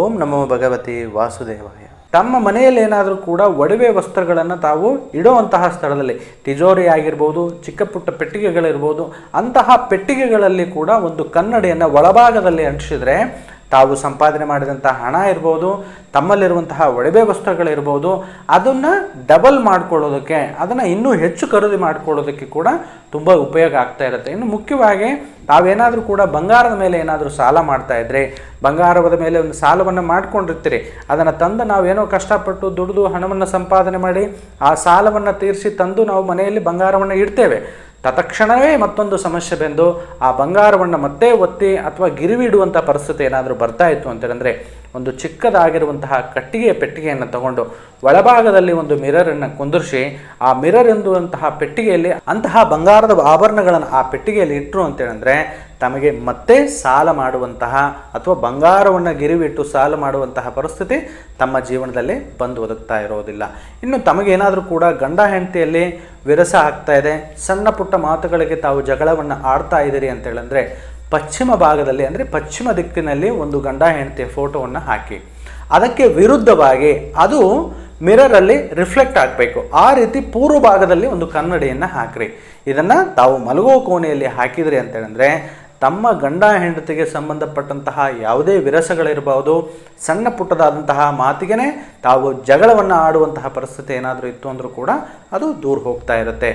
ಓಂ ನಮೋ ಭಗವತಿ ವಾಸುದೇವಾಯ. ತಮ್ಮ ಮನೆಯಲ್ಲಿ ಏನಾದರೂ ಕೂಡ ಒಡವೆ ವಸ್ತ್ರಗಳನ್ನು ತಾವು ಇಡುವಂತಹ ಸ್ಥಳದಲ್ಲಿ, ತಿಜೋರಿ ಆಗಿರ್ಬೋದು, ಚಿಕ್ಕ ಪುಟ್ಟ ಪೆಟ್ಟಿಗೆಗಳಿರ್ಬೋದು, ಅಂತಹ ಪೆಟ್ಟಿಗೆಗಳಲ್ಲಿ ಕೂಡ ಒಂದು ಕನ್ನಡಿಯನ್ನು ಒಳಭಾಗದಲ್ಲಿ ಅಂಟಿಸಿದ್ರೆ ತಾವು ಸಂಪಾದನೆ ಮಾಡಿದಂಥ ಹಣ ಇರ್ಬೋದು, ತಮ್ಮಲ್ಲಿರುವಂತಹ ಒಡವೆ ವಸ್ತ್ರಗಳಿರ್ಬೋದು, ಅದನ್ನು ಡಬಲ್ ಮಾಡ್ಕೊಳ್ಳೋದಕ್ಕೆ, ಅದನ್ನು ಇನ್ನೂ ಹೆಚ್ಚು ಖರೀದಿ ಮಾಡ್ಕೊಳ್ಳೋದಕ್ಕೆ ಕೂಡ ತುಂಬ ಉಪಯೋಗ ಆಗ್ತಾ ಇರುತ್ತೆ. ಇನ್ನು ಮುಖ್ಯವಾಗಿ ತಾವೇನಾದರೂ ಕೂಡ ಬಂಗಾರದ ಮೇಲೆ ಏನಾದರೂ ಸಾಲ ಮಾಡ್ತಾ ಇದ್ರೆ, ಬಂಗಾರದ ಮೇಲೆ ಒಂದು ಸಾಲವನ್ನು ಮಾಡ್ಕೊಂಡಿರ್ತೀರಿ, ಅದನ್ನು ತಂದು ನಾವೇನೋ ಕಷ್ಟಪಟ್ಟು ದುಡಿದು ಹಣವನ್ನು ಸಂಪಾದನೆ ಮಾಡಿ, ಆ ಸಾಲವನ್ನು ತೀರಿಸಿ ತಂದು ನಾವು ಮನೆಯಲ್ಲಿ ಬಂಗಾರವನ್ನು ಇಡ್ತೇವೆ. ತತ್ಕ್ಷಣವೇ ಮತ್ತೊಂದು ಸಮಸ್ಯೆ ಬಂದು ಆ ಬಂಗಾರವನ್ನು ಮತ್ತೆ ಒತ್ತಿ ಅಥವಾ ಗಿರಿವಿಡುವಂಥ ಪರಿಸ್ಥಿತಿ ಏನಾದರೂ ಬರ್ತಾ ಇತ್ತು ಅಂತೇಳಿದ್ರೆ ಒಂದು ಚಿಕ್ಕದಾಗಿರುವಂತಹ ಕಟ್ಟಿಗೆಯ ಪೆಟ್ಟಿಗೆಯನ್ನು ತಗೊಂಡು ಒಳಭಾಗದಲ್ಲಿ ಒಂದು ಮಿರರನ್ನು ಕುಂದಿರಿಸಿ ಆ ಮಿರರ್ ಎಂದುವಂತಹ ಪೆಟ್ಟಿಗೆಯಲ್ಲಿ ಅಂತಹ ಬಂಗಾರದ ಆಭರಣಗಳನ್ನು ಆ ಪೆಟ್ಟಿಗೆಯಲ್ಲಿ ಇಟ್ಟರು ಅಂತೇಳಿದ್ರೆ ತಮಗೆ ಮತ್ತೆ ಸಾಲ ಮಾಡುವಂತಹ ಅಥವಾ ಬಂಗಾರವನ್ನು ಗಿರಿವಿಟ್ಟು ಸಾಲ ಮಾಡುವಂತಹ ಪರಿಸ್ಥಿತಿ ತಮ್ಮ ಜೀವನದಲ್ಲಿ ಬಂದು ಒದಗ್ತಾ ಇರೋದಿಲ್ಲ. ಇನ್ನು ತಮಗೇನಾದರೂ ಕೂಡ ಗಂಡ ಹೆಂಡತಿಯಲ್ಲಿ ವಿರಸ ಆಗ್ತಾ ಇದೆ, ಸಣ್ಣ ಪುಟ್ಟ ಮಾತುಗಳಿಗೆ ತಾವು ಜಗಳವನ್ನು ಆಡ್ತಾ ಇದ್ದೀರಿ ಅಂತೇಳಂದರೆ ಪಶ್ಚಿಮ ಭಾಗದಲ್ಲಿ ಅಂದರೆ ಪಶ್ಚಿಮ ದಿಕ್ಕಿನಲ್ಲಿ ಒಂದು ಗಂಡ ಹೆಂಡತಿಯ ಫೋಟೋವನ್ನು ಹಾಕಿ. ಅದಕ್ಕೆ ವಿರುದ್ಧವಾಗಿ ಅದು ಮಿರರಲ್ಲಿ ರಿಫ್ಲೆಕ್ಟ್ ಆಗಬೇಕು. ಆ ರೀತಿ ಪೂರ್ವ ಭಾಗದಲ್ಲಿ ಒಂದು ಕನ್ನಡಿಯನ್ನು ಹಾಕ್ರಿ. ಇದನ್ನು ತಾವು ಮಲಗೋ ಕೋಣೆಯಲ್ಲಿ ಹಾಕಿದ್ರಿ ಅಂತೇಳಿದ್ರೆ ತಮ್ಮ ಗಂಡ ಹೆಂಡತಿಗೆ ಸಂಬಂಧಪಟ್ಟಂತಹ ಯಾವುದೇ ವಿರಸಗಳಿರಬಹುದು ಸಣ್ಣ ಪುಟ್ಟದಾದಂತಹ ಮಾತಿಗೆ ತಾವು ಜಗಳವನ್ನು ಆಡುವಂತಹ ಪರಿಸ್ಥಿತಿ ಏನಾದರೂ ಇತ್ತು ಅಂದರೂ ಕೂಡ ಅದು ದೂರ ಹೋಗ್ತಾ ಇರುತ್ತೆ.